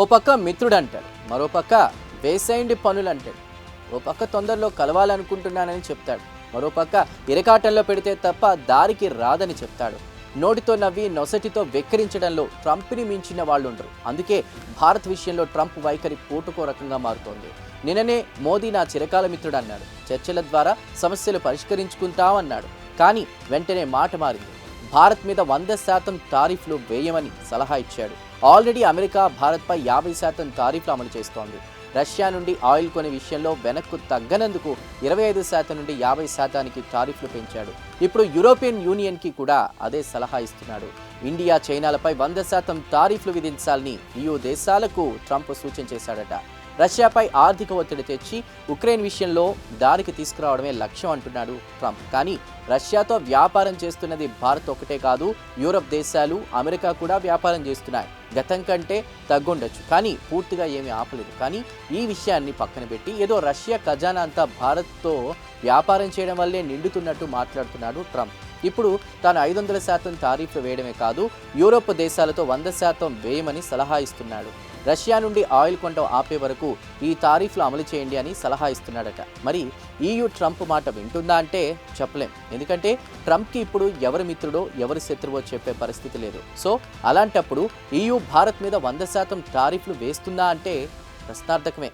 ఓ పక్క మిత్రుడు అంటాడు మరో పక్క వేసేయండి పనులు అంటాడు ఓ పక్క తొందరలో కలవాలనుకుంటున్నానని చెప్తాడు మరో పక్క ఇరకాటంలో పెడితే తప్ప దారికి రాదని చెప్తాడు. నోటితో నవ్వి నొసటితో వెక్కిరించడంలో ట్రంప్ని మించిన వాళ్ళు ఉండరు అందుకే భారత్ విషయంలో ట్రంప్ వైఖరి పూటుకో రకంగా మారుతోంది. నిన్ననే మోదీ నా చిరకాల మిత్రుడు అన్నాడు చర్చల ద్వారా సమస్యలు పరిష్కరించుకుంటామన్నాడు. కానీ వెంటనే మాట మారింది. భారత్ మీద వంద శాతం టారిఫ్లు వేయమని సలహా ఇచ్చాడు. ఆల్రెడీ అమెరికా భారత్పై యాభై శాతం టారిఫ్లు అమలు చేస్తోంది. రష్యా నుండి ఆయిల్ కొనే విషయంలో వెనక్కు తగ్గనందుకు ఇరవై ఐదు శాతం నుండి యాభై శాతానికి టారిఫ్లు పెంచాడు. ఇప్పుడు యూరోపియన్ యూనియన్కి కూడా అదే సలహా ఇస్తున్నాడు. ఇండియా చైనాలపై వంద శాతం టారిఫ్లు విధించాలని ఈ దేశాలకు ట్రంప్ సూచన చేశాడట. రష్యాపై ఆర్థిక ఒత్తిడి తెచ్చి ఉక్రెయిన్ విషయంలో దారికి తీసుకురావడమే లక్ష్యం అంటున్నాడు ట్రంప్. కానీ రష్యాతో వ్యాపారం చేస్తున్నది భారత్ ఒకటే కాదు యూరప్ దేశాలు అమెరికా కూడా వ్యాపారం చేస్తున్నాయి. గతం కంటే తగ్గుండొచ్చు. కానీ పూర్తిగా ఏమీ ఆపలేదు. కానీ ఈ విషయాన్ని పక్కన పెట్టి ఏదో రష్యా ఖజానా అంతా భారత్తో వ్యాపారం చేయడం వల్లే నిండుతున్నట్టు మాట్లాడుతున్నాడు ట్రంప్. ఇప్పుడు తాను ఐదు వందల శాతం టారీఫ్లు వేయడమే కాదు యూరోప్ దేశాలతో వంద శాతం వేయమని సలహా ఇస్తున్నాడు. రష్యా నుండి ఆయిల్ కొంటం ఆపే వరకు ఈ తారీఫ్లు అమలు చేయండి అని సలహా ఇస్తున్నాడట. మరి ఈయూ ట్రంప్ మాట వింటుందా అంటే చెప్పలేం. ఎందుకంటే ట్రంప్కి ఇప్పుడు ఎవరి మిత్రుడో ఎవరి శత్రువో చెప్పే పరిస్థితి లేదు. సో అలాంటప్పుడు ఈయూ భారత్ మీద వంద శాతం టారీఫ్లు వేస్తుందా అంటే ప్రశ్నార్థకమే.